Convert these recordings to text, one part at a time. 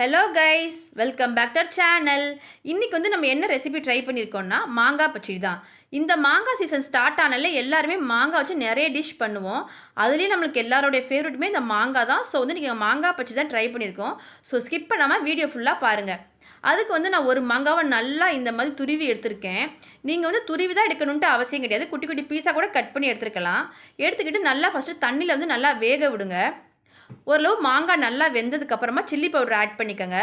Hello guys welcome back to channel இன்றைக்கி வந்து நம்ம என்ன ரெசிபி ட்ரை பண்ணியிருக்கோம்னா மாங்காய் பச்சடி தான். இந்த மாங்காய் சீசன் ஸ்டார்ட் ஆனால எல்லாருமே மாங்காய் வச்சு நிறைய டிஷ் பண்ணுவோம். அதுலேயும் நம்மளுக்கு எல்லாரோடைய ஃபேவரட்டுமே இந்த மாங்காய் தான். ஸோ வந்து நீங்கள் மாங்காய் பச்சடி தான் ட்ரை பண்ணியிருக்கோம் ஸோ ஸ்கிப் பண்ணாமல் வீடியோ ஃபுல்லாக பாருங்கள் அதுக்கு வந்து நான் ஒரு மாங்காவை நல்லா இந்த மாதிரி துருவி எடுத்திருக்கேன். நீங்கள் வந்து துருவி தான் எடுக்கணுன்ட்டு அவசியம் கிடையாது. குட்டி குட்டி பீஸாக கூட கட் பண்ணி எடுத்துருக்கலாம். எடுத்துக்கிட்டு நல்லா ஃபஸ்ட்டு தண்ணியில் வந்து நல்லா வேக விடுங்க. ஓரளவு மாங்காய் நல்லா வெந்ததுக்கப்புறமா சில்லி பவுடர் ஆட் பண்ணிக்கோங்க.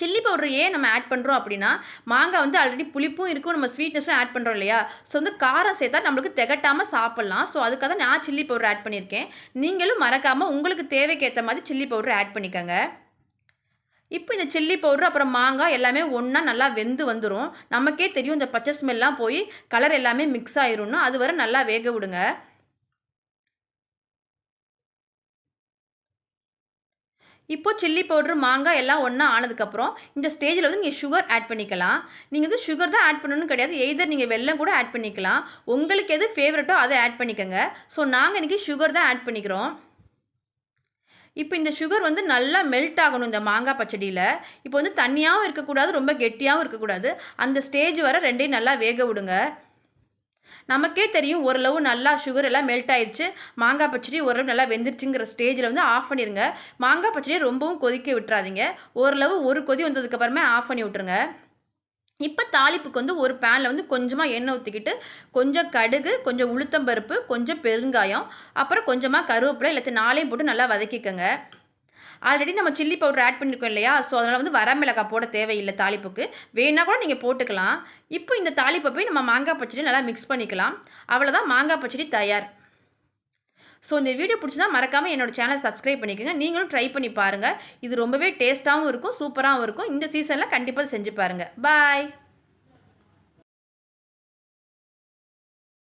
சில்லி பவுடர் ஏன் நம்ம ஆட் பண்ணுறோம் அப்படின்னா மாங்காய் வந்து ஆல்ரெடி புளிப்பும் இருக்கும் நம்ம ஸ்வீட்னஸும் ஆட் பண்ணுறோம் இல்லையா? ஸோ வந்து காரம் சேர்த்தா நம்மளுக்கு திகட்டாமல் சாப்பிட்லாம். ஸோ அதுக்காக தான் நான் சில்லி பவுடர் ஆட் பண்ணியிருக்கேன். நீங்களும் மறக்காமல் உங்களுக்கு தேவைக்கேற்ற மாதிரி சில்லி பவுடர் ஆட் பண்ணிக்கோங்க. இப்போ இந்த சில்லி பவுடர் அப்புறம் மாங்காய் எல்லாமே ஒன்றா நல்லா வெந்து வந்துடும் நமக்கே தெரியும் இந்த பச்சை ஸ்மெல்லாம் போய் கலர் எல்லாமே மிக்ஸ் ஆயிரும்னா. அது வரை நல்லா வேக விடுங்க. இப்போது சில்லி பவுட்ரு மாங்காய் எல்லாம் ஒன்றா ஆனதுக்கப்புறம் இந்த ஸ்டேஜில் வந்து நீங்கள் சுகர் ஆட் பண்ணிக்கலாம். நீங்கள் வந்து சுகர் தான் ஆட் பண்ணணும்னு கிடையாது. எய்தர் நீங்கள் வெல்லம் கூட ஆட் பண்ணிக்கலாம். உங்களுக்கு எது ஃபேவரட்டோ அதை ஆட் பண்ணிக்கோங்க. ஸோ நாங்கள் இன்றைக்கி சுகர் தான் ஆட் பண்ணிக்கிறோம். இப்போ இந்த சுகர் வந்து நல்லா மெல்ட் ஆகணும் இந்த மாங்காய் பச்சடியில். இப்போ வந்து தண்ணியாகவும் இருக்கக்கூடாது ரொம்ப கெட்டியாகவும் இருக்கக்கூடாது. அந்த ஸ்டேஜ் வர ரெண்டையும் நல்லா வேக விடுங்க. நமக்கே தெரியும் ஓரளவு நல்லா சுகர் எல்லாம் மெல்ட் ஆயிடுச்சு மாங்காய் பச்சடி ஓரளவு நல்லா வெந்துருச்சுங்கிற ஸ்டேஜில் வந்து ஆஃப் பண்ணிடுங்க மாங்காய் பச்சடியை ரொம்பவும் கொதிக்க விட்டுறாதீங்க. ஓரளவு ஒரு கொதி வந்ததுக்கப்புறமே ஆஃப் பண்ணி விட்ருங்க இப்போ தாளிப்புக்கு வந்து ஒரு பேனில் வந்து கொஞ்சமாக எண்ணெய் ஊற்றிக்கிட்டு கொஞ்சம் கடுகு கொஞ்சம் உளுத்தம்பருப்பு கொஞ்சம் பெருங்காயம் அப்புறம் கொஞ்சமாக கருவேப்பிலை இல்லாட்டி நாளையும் போட்டு நல்லா வதக்கிக்கோங்க. ஆல்ரெடி நம்ம சில்லி பவுடர் ஆட் பண்ணியிருக்கோம் இல்லையா? ஸோ அதனால் வந்து வரமிளகாய் போட தேவையில்லை தாளிப்புக்கு. வேணால் கூட நீங்கள் போட்டுக்கலாம். இப்போ இந்த தாளிப்பை போய் நம்ம மாங்காய் பச்சடி நல்லா மிக்ஸ் பண்ணிக்கலாம். அவ்வளோதான் மாங்காய் பச்சடி தயார். ஸோ இந்த வீடியோ பிடிச்சினா மறக்காமல் என்னோடய சேனலை சப்ஸ்கிரைப் பண்ணிக்கோங்க. நீங்களும் ட்ரை பண்ணி பாருங்கள் இது ரொம்பவே டேஸ்ட்டாகவும் இருக்கும் சூப்பராகவும் இருக்கும். இந்த சீசனில் கண்டிப்பாக செஞ்சு பாருங்கள் பாய்